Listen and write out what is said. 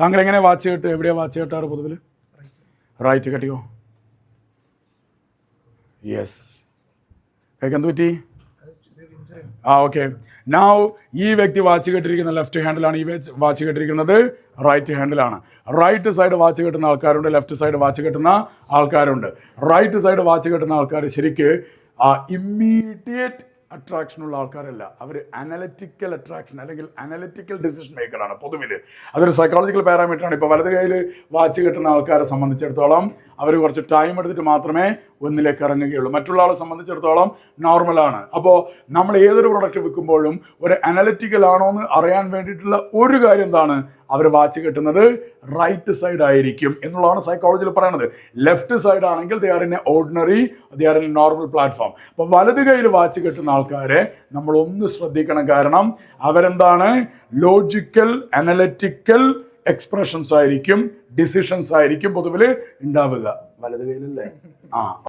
താങ്കൾ എങ്ങനെ വാച്ച് കെട്ട് എവിടെയാ വാച്ച് കെട്ടാറ് പൊതുവിൽ റൈറ്റ് കെട്ടിയോ യെസ് കൈക്ക് എന്ത് പറ്റി? ആ ഓക്കെ നൗ ഈ വ്യക്തി വാച്ച് കെട്ടിരിക്കുന്ന ലെഫ്റ്റ് ഹാൻഡിലാണ് ഈ വാച്ച് കെട്ടിരിക്കുന്നത് റൈറ്റ് ഹാൻഡിലാണ് റൈറ്റ് സൈഡ് വാച്ച് കെട്ടുന്ന ആൾക്കാരുണ്ട് ലെഫ്റ്റ് സൈഡ് വാച്ച് കെട്ടുന്ന ആൾക്കാരുണ്ട്. റൈറ്റ് സൈഡ് വാച്ച് കെട്ടുന്ന ആൾക്കാർ ശരിക്ക് ആ ഇമ്മീഡിയറ്റ് അട്രാക്ഷൻ ഉള്ള ആൾക്കാരല്ല. അവർ അനലറ്റിക്കൽ അട്രാക്ഷൻ അല്ലെങ്കിൽ അനലറ്റിക്കൽ ഡിസിഷൻ മേക്കറാണ് പൊതുവിൽ അതൊരു സൈക്കോളജിക്കൽ പാരാമീറ്ററാണ് ഇപ്പോൾ വലത് കയ്യിൽ വാച്ച് കിട്ടുന്ന ആൾക്കാരെ സംബന്ധിച്ചിടത്തോളം അവർ കുറച്ച് ടൈം എടുത്തിട്ട് മാത്രമേ ഒന്നിലേക്ക് ഇറങ്ങുകയുള്ളൂ. മറ്റുള്ള ആളെ സംബന്ധിച്ചിടത്തോളം നോർമലാണ് അപ്പോൾ നമ്മൾ ഏതൊരു പ്രൊഡക്റ്റ് വിൽക്കുമ്പോഴും ഒരു അനലറ്റിക്കൽ ആണോ എന്ന് അറിയാൻ വേണ്ടിയിട്ടുള്ള ഒരു കാര്യം എന്താണ്? അവർ വാച്ച് കിട്ടുന്നത് റൈറ്റ് സൈഡ് ആയിരിക്കും എന്നുള്ളതാണ് സൈക്കോളജിയിൽ പറയുന്നത് ലെഫ്റ്റ് സൈഡ് ആണെങ്കിൽ they are in a ordinary they are in a normal platform അപ്പോൾ വലത് കയ്യിൽ വാച്ച് കിട്ടുന്ന ആൾക്കാരെ നമ്മൾ ഒന്ന് ശ്രദ്ധിക്കണം. കാരണം അവരെന്താണ്? ലോജിക്കൽ അനലറ്റിക്കൽ എക്സ്പ്രഷൻസ് ആയിരിക്കും. ഡിസിഷൻസ് ആയിരിക്കും പൊതുവിൽ ഉണ്ടാവുക. വലത് കയ്യിലല്ലേ ആ